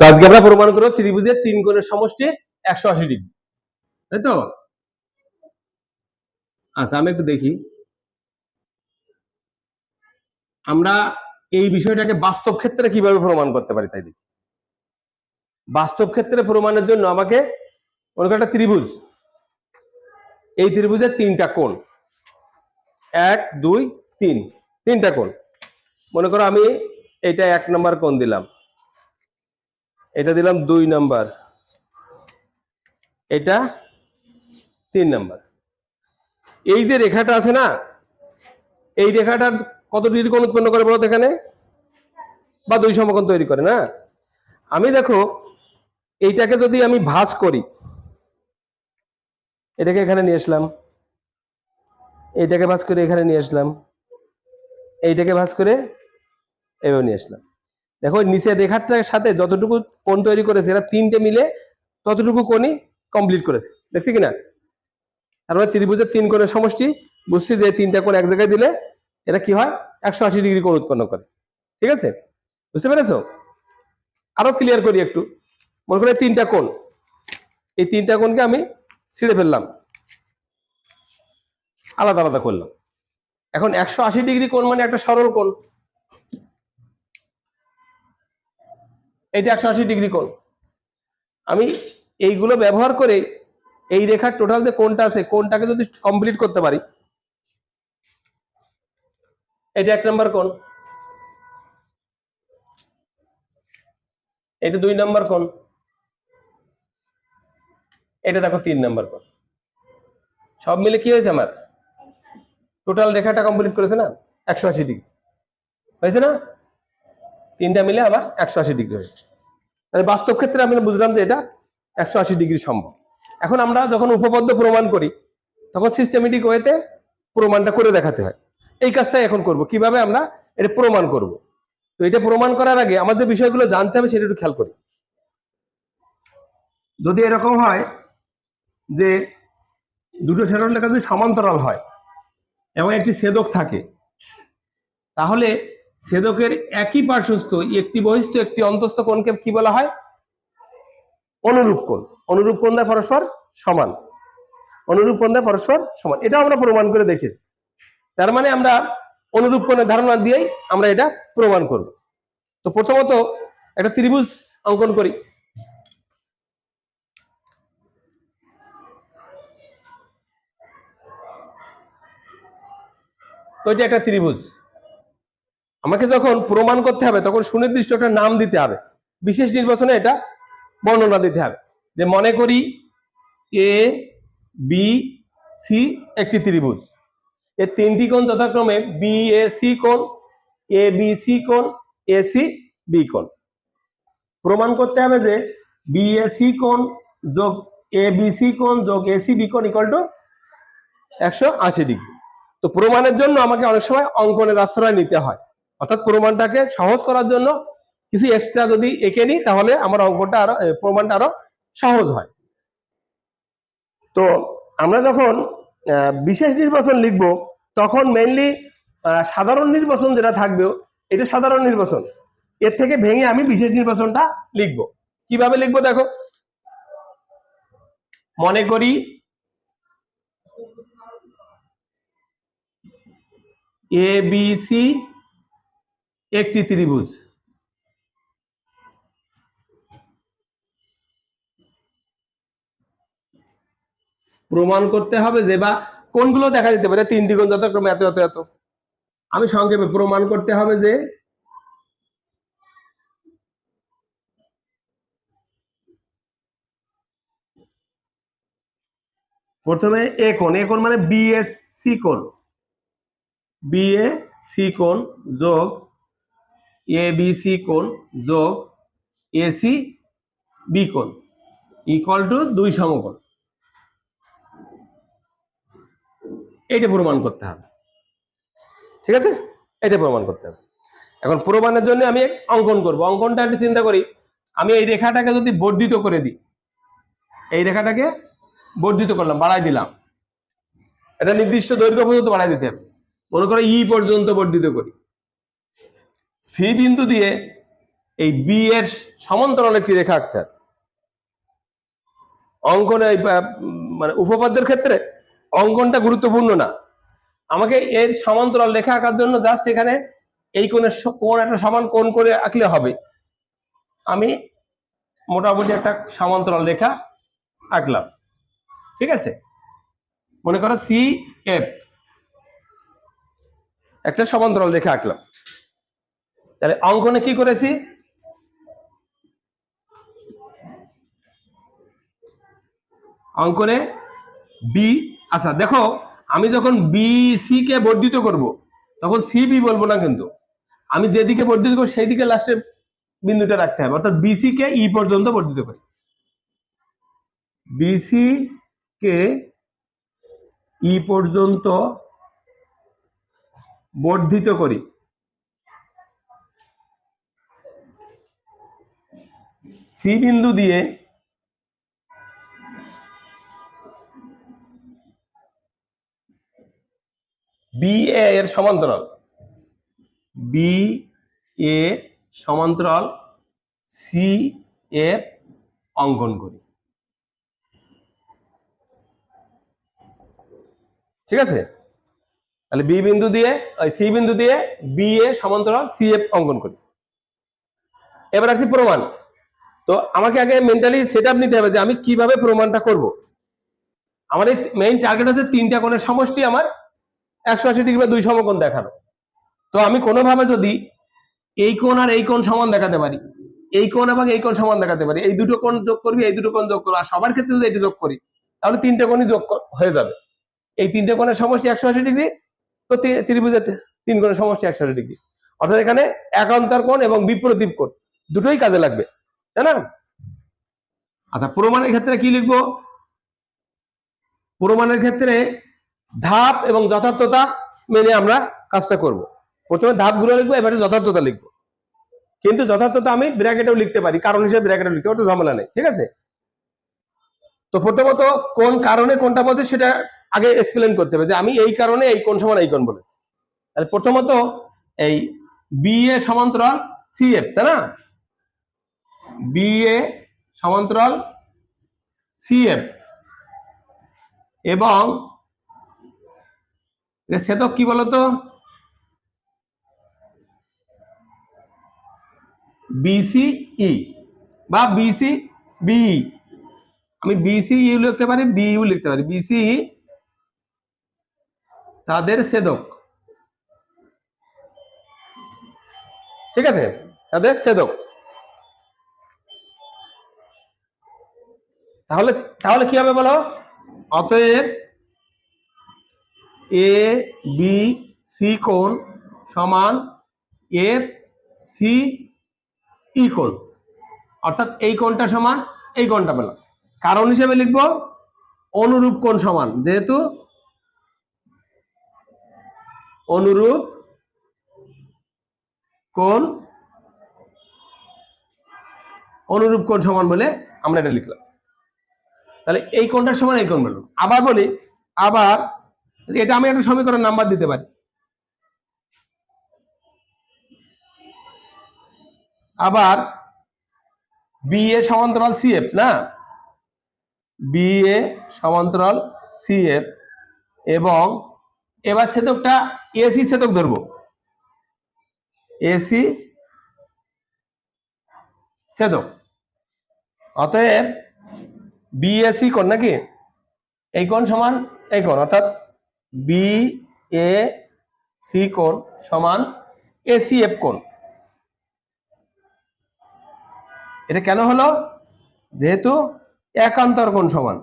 তো আজকে আমরা প্রমাণ করব ত্রিভুজের তিন কোণের সমষ্টি একশো আশি ডিগ্রি। তাই তো? আচ্ছা আমি একটু দেখি। আমরা এই বিষয়টাকে বাস্তব ক্ষেত্রে কীভাবে প্রমাণ করতে পারি তাই দেখি। বাস্তব ক্ষেত্রে প্রমাণের জন্য আমাকে করো একটা ত্রিভুজ। এই ত্রিভুজের তিনটা কোণ। এক, দুই, তিন। তিনটা কোণ। মনে করো আমি এটা এক নম্বর কোণ দিলাম। এটা দিলাম দুই নাম্বার। এটা তিন নাম্বার। এই যে রেখাটা আছে না, এই রেখাটার কত ডিগ্রি উৎপন্ন করে বলো এখানে? বা দুই সমকোণ তৈরি করে না? আমি দেখো, এইটাকে যদি আমি ভাঁজ করি, এটাকে এখানে নিয়ে আসলাম। এইটাকে ভাঁজ করে এখানে নিয়ে আসলাম। এইটাকে ভাঁজ করে এভাবে নিয়ে আসলাম। দেখো নিচের রেখাটার সাথে যতটুকু কোণ তৈরি করেছে, এরা তিনটে মিলে ততটুকু কোণই কমপ্লিট করেছে। দেখছি কিনা? তার মানে ত্রিভুজের তিন কোণের সমষ্টি, বুঝছি যে তিনটা কোণ এক জায়গায় দিলে এটা কি হয়? একশো আশি ডিগ্রি কোণ উৎপন্ন করে। ঠিক আছে? বুঝতে পেরেছ? আরও ক্লিয়ার করি একটু। মনে করে তিনটা কোণ, এই তিনটা কোণকে আমি ছিঁড়ে ফেললাম। আলাদা আলাদা করলাম। এখন একশো আশি ডিগ্রি কোণ মানে একটা সরল কোণ। এটা একশো আশি ডিগ্রি কোণ। আমি এইগুলো ব্যবহার করে এই রেখার টোটাল যে কোনটা আছে কোনটাকে যদি কমপ্লিট করতে পারি, এটা এক নম্বর কোণ। এটা দুই নম্বর কোণ। এটা দেখো তিন নম্বর কোণ। সব মিলে কি হয়েছে আমার? টোটাল রেখাটা কমপ্লিট করেছে না? একশো আশি ডিগ্রি হয়েছে না? তিনটা মিলে আবার একশো আশি ডিগ্রি হয়েছে। তাহলে বাস্তব ক্ষেত্রে আমরা বুঝলাম যে এটা একশো আশি ডিগ্রি সম্ভব। এখন আমরা যখন উপপাদ্য প্রমাণ করি, তখন সিস্টেমেটিক ওয়েতে প্রমাণটা করে দেখাতে হয়। এই কাজটাই এখন করব। কীভাবে আমরা এটা প্রমাণ করব? তো এটা প্রমাণ করার আগে আমার যে বিষয়গুলো জানতে হবে সেটা একটু খেয়াল করি। যদি এরকম হয় যে দুটো রেখা যদি সমান্তরাল হয় এবং একটি ছেদক থাকে, তাহলে ছেদকের একই পার্শ্বস্থ একটি বহিস্থ একটি অন্তস্থ কোণকে কি বলা হয়? অনুরূপ কোণ। অনুরূপ কোণ দ্বারা পরস্পর সমান। অনুরূপ কোণ দ্বারা পরস্পর সমান। এটা আমরা প্রমাণ করে দেখেছি। তার মানে আমরা অনুরূপ কোণের ধারণা দিয়েই আমরা এটা প্রমাণ করব। তো প্রথমত একটা ত্রিভুজ অঙ্কন করি। তো এটা একটা ত্রিভুজ। আমাকে যখন প্রমাণ করতে হবে, তখন সুনির্দিষ্ট একটা নাম দিতে হবে। বিশেষ নির্বাচনে এটা বর্ণনা দিতে হবে। যে মনে করি এ বি সি একটি ত্রিভুজ। এর তিনটি কোণ যথাক্রমে বি এ সি কোণ এ বি সি কোণ এ সি বি কোণ। প্রমাণ করতে হবে যে বি এ সি কোণ যোগ এ বি সি কোণ যোগ এ সি বি কোণ ইকুয়াল টু একশো আশি ডিগ্রি। তো প্রমাণের জন্য আমাকে অনেক সময় অঙ্কনের আশ্রয় নিতে হয়। অর্থাৎ প্রমাণটাকে সহজ করার জন্য কিছু এক্সট্রা যদি এঁকে নিই, তাহলে আমার অঙ্কটা আরও প্রমাণটা আরও সহজ হয়। তো আমরা যখন বিশেষ নির্বাচন লিখব, তখন মেইনলি সাধারণ নির্বাচন যেটা থাকবে, এটা সাধারণ নির্বাচন। এর থেকে ভেঙে আমি বিশেষ নির্বাচনটা লিখব। কীভাবে লিখব দেখো? মনে করি এ বি সি একটি ত্রিভুজ। প্রমাণ করতে হবে যে বা কোনগুলো দেখা দিতে পারে, তিনটি কোণ যথাক্রমে এত এত এত। আমি সংক্ষেপে প্রমাণ করতে হবে যে প্রথমে এ কোণ এ কোণ মানে বি এ সি কোণ। বি এ সি কোণ যোগ এ বি সি কোণ যোগ এ সি বি কোণ ইকুয়াল টু দুই সমকোণ। এইটা প্রমাণ করতে হবে। ঠিক আছে? এটা প্রমাণ করতে হবে। এখন প্রমাণের জন্য আমি অঙ্কন করব। অঙ্কনটা একটু চিন্তা করি। আমি এই রেখাটাকে যদি বর্ধিত করে দিই, এই রেখাটাকে বর্ধিত করলাম, বাড়াই দিলাম। এটা নির্দিষ্ট দৈর্ঘ্য পর্যন্ত বাড়াই দিতে হবে। মনে করো ই পর্যন্ত বর্ধিত করি। সি বিন্দু দিয়ে এই বি এর সমান্তরাল একটি রেখা আঁকতে অঙ্কনে মানে উপপাদ্যের ক্ষেত্রে অঙ্কনটা গুরুত্বপূর্ণ না। আমাকে এর সমান্তরাল রেখা আঁকার জন্য জাস্ট এখানে এই কোণের কোণ একটা সমান কোণ করে আঁকলে হবে। আমি মোটামুটি একটা সমান্তরাল রেখা আঁকলাম। ঠিক আছে? মনে করো সি এফ একটা সমান্তরাল রেখা আঁকলাম। তাহলে অঙ্কনে কি করেছি? অঙ্কনে বি আচ্ছা দেখো, আমি যখন বি সি কে বর্ধিত করব, তখন সি বি বলব না কিন্তু। আমি যেদিকে বর্ধিত করব সেই দিকে লাস্টে বিন্দুটা রাখতে হবে। অর্থাৎ বিসি কে ই পর্যন্ত বর্ধিত করি। বিসি কে ই পর্যন্ত বর্ধিত করি। সি বিন্দু দিয়ে বি এ এর সমান্তরাল। বি এ সমান্তরাল, সি এফ অঙ্কন করি। ঠিক আছে? তাহলে বি বিন্দু দিয়ে ওই সি বিন্দু দিয়ে বি এ সমান্তরাল, সি এফ অঙ্কন করি। এবার আসি প্রমাণ। তো আমাকে আগে মেন্টালি সেট আপ নিতে হবে যে আমি কীভাবে প্রমাণটা করব। আমার এই মেইন টার্গেট হচ্ছে তিনটা কোণের সমষ্টি আমার একশো আশি ডিগ্রি বা দুই সমকোণ দেখানো। তো আমি কোনোভাবে যদি এই কোণ আর এই কোণ সমান দেখাতে পারি, এই কোণ এবং এই কোণ সমান দেখাতে পারি, এই দুটো কোণ যোগ করবি, এই দুটো কোণ যোগ করব, আর সবার ক্ষেত্রে যদি এটা যোগ করি, তাহলে তিনটে কোণই যোগ হয়ে যাবে। এই তিনটে কোণের সমষ্টি একশো আশি ডিগ্রি তো ত্রিভুজের তিন কোণের সমষ্টি একশো আশি ডিগ্রি অর্থাৎ এখানে একান্তর কোণ এবং বিপ্রতীপ কোণ, দুটোই কাজে লাগবে। তাই না আচ্ছা প্রমাণের ক্ষেত্রে কি লিখব? প্রমাণের ক্ষেত্রে ধাপ এবং যথার্থতা মেনে আমরা কাজটা করব। প্রথমে ধাপগুলো লিখব, এবারে যথার্থতা লিখব। কিন্তু যথার্থতা আমি ব্র্যাকেটেও লিখতে পারি, কারণ হিসেবে ব্র্যাকেটেও লিখতে পারি ঝামেলা নেই, ঠিক আছে? তো প্রথমত কোন কারণে কোনটা বলছে সেটা আগে এক্সপ্লেন করতে হবে, যে আমি এই কারণে এই কোন সমান এই কোন বলেছি। তাহলে প্রথমত এই বি এ সমান্তরাল সি এফ তাই না? বি এ সমান্তরাল সি এফ এবং ছেদক কি বলতো? বিসিই বা বিসি বিই আমি বিসি ইউ লিখতে পারি বিইউ লিখতে পারি। বিসি তাদের সেদক ঠিক আছে? তাদের ছেদক। তাহলে তাহলে কি হবে বলো? অতএব এ বি সি কোণ সমান এফ সি ই কোণ। অর্থাৎ এই কোণটা সমান, এই কোণটা পেলাম। কারণ হিসেবে লিখব অনুরূপ কোণ সমান, যেহেতু অনুরূপ কোণ অনুরূপ কোণ সমান বলে আমরা এটা লিখলাম। তাহলে এই কোণটার সমান এই কোণ বললাম আবার বলি, আবার এটা আমি একটা সমীকরণ নাম্বার দিতে পারি। আবার বি এ সমান্তরাল সি এফ না? বি এ সমান্তরাল সি এফ এবং এবার ছেদকটা এসি ছেদক ধরবো। এসি ছেদক। অতএব বিএসি কোণ নাকি? এই কোণ সমান এই কোণ, অর্থাৎ বি এ সি কোণ সমান এসিএফ কোণ। এটা কেন হলো? যেহেতু একান্তর কোণ সমান।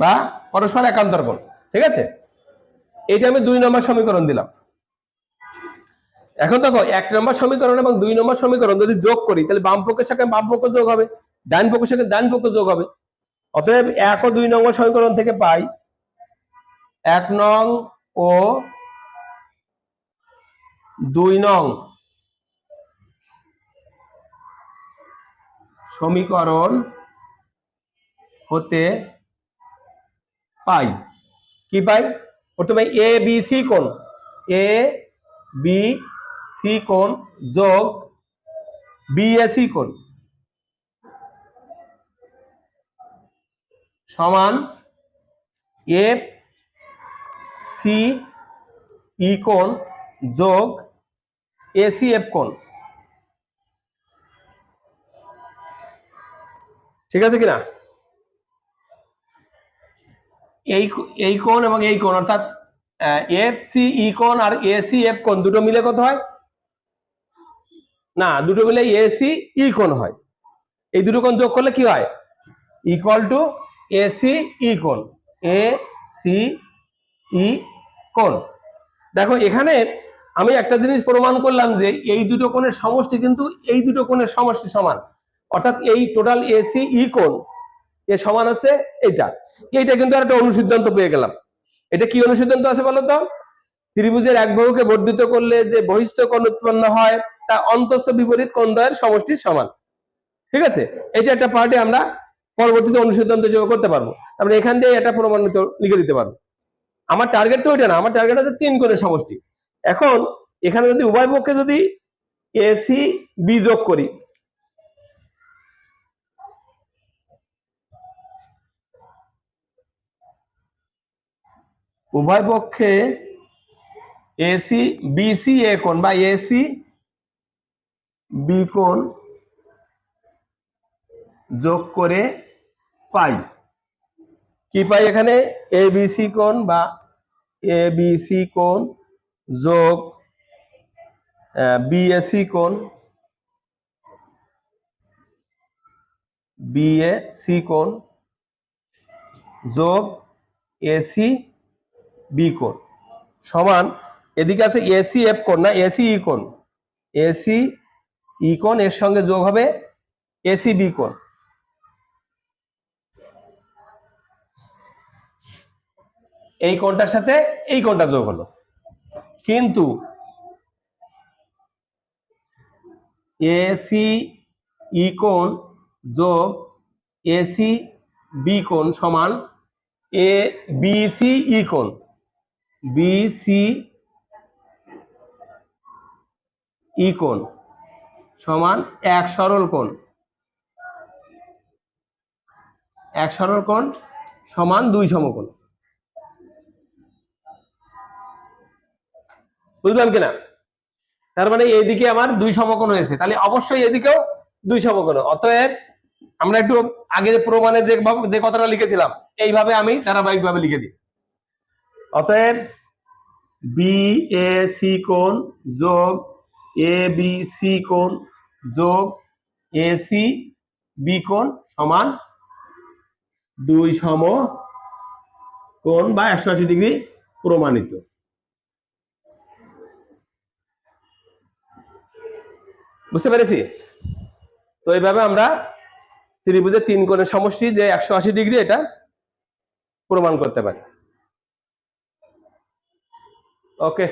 বা পরস্পর একান্তর কোণ, ঠিক আছে? এটা আমি দুই নম্বর সমীকরণ দিলাম। এখন দেখো, এক নম্বর সমীকরণ এবং দুই নম্বর সমীকরণ যদি যোগ করি, তাহলে বাম পক্ষের সাথে বাম পক্ষ যোগ হবে, ডান পক্ষের সাথে ডান পক্ষ যোগ হবে। অতএব এক ও দুই নম্বর সমীকরণ থেকে পাই, এক নং ও দুই নং সমীকরণ হতে পাই। কি পাই? প্রথমে এ বি সি কোন এ বি সি কোণ যোগ বিএসি কোণ সমান এফ সি ই কোণ যোগ এসিএফ কোণ। ঠিক আছে কিনা? এই এই কোণ এবং এই কোণ, অর্থাৎ এফ সি ই কোণ আর এসি এফ কোণ দুটো মিলে কত হয়? না, দুটো মিলে এসি ই কোণ হয়। এই দুটো কোণ যোগ করলে কি হয়? ইকুয়াল টু এসি ই কোণ। এ সি ই কোণ। দেখো, এখানে আমি একটা জিনিস প্রমাণ করলাম যে এই দুটো কোণের সমষ্টি কিন্তু এই দুটো কোণের সমষ্টি সমান। অর্থাৎ এই টোটাল এসি ই কোণ, এর সমান আছে এইটা। এইটা কিন্তু একটা অনুসিদ্ধান্ত পেয়ে গেলাম। এটা কি অনুসিদ্ধান্ত আছে বলো তো? ত্রিভুজের এক বাহুকে বর্ধিত করলে যে বহিষ্ঠ কোণ উৎপন্ন হয়, তা অন্তস্থ বিপরীত কোণ দ্বয়ের সমষ্টির সমান। ঠিক আছে? এটা একটা পার্টে আমরা পরবর্তীতে অনুসিদ্ধান্ত হিসেবে করতে পারব। তারপরে এখান দিয়ে এটা প্রমাণিত লিখে দিতে পারব। আমার টার্গেট তো ওইটা না, আমার টার্গেট আছে তিন কোণের সমষ্টি। এখন এখানে যদি উভয় পক্ষে যদি এসি বি যোগ করি, উভয় পক্ষে এসি বিসি এ কোণ বা এসি বি কোণ যোগ করে পাই। কি পাই এখানে? এ বিসি কোণ বা এ বিসি কোণ যোগ বিএসি কোণ বিএসি কোণ যোগ এসি বি কোণ সমান এদিকে আছে এসি এফ কোণ না? এসি ই কোণ। এসি ই কোণ, এর সঙ্গে যোগ হবে এসি বি কোণ। এই কোণটার সাথে এই কোণটা যোগ হলো। কিন্তু এসি ই কোণ যোগ এসি বি কোণ সমান এ বিসি ই কোণ। বিসি ই কোণ সমান এক সরল কোণ। এক সরল কোণ সমান দুই সমকোণ। বুঝলাম কিনা? তার মানে এইদিকে আমার দুই সমকোণ হয়েছে। তাহলে অবশ্যই এদিকেও দুই সমকোণ। অতএব আমরা একটু আগে প্রমাণে যে যে কথাটা লিখেছিলাম, এইভাবে আমি ধারাবাহিক ভাবে লিখে দিই। অতএব বি এ সি কোণ যোগ এ বি সি কোণ যোগ এ সি বি কোণ সমান দুই সম কোণ বা একশো আশি ডিগ্রি প্রমাণিত। বুঝতে পেরেছি? তো এইভাবে আমরা ত্রিভুজের তিন কোণের সমষ্টি যে একশো আশি ডিগ্রি এটা প্রমাণ করতে পারি। ওকে।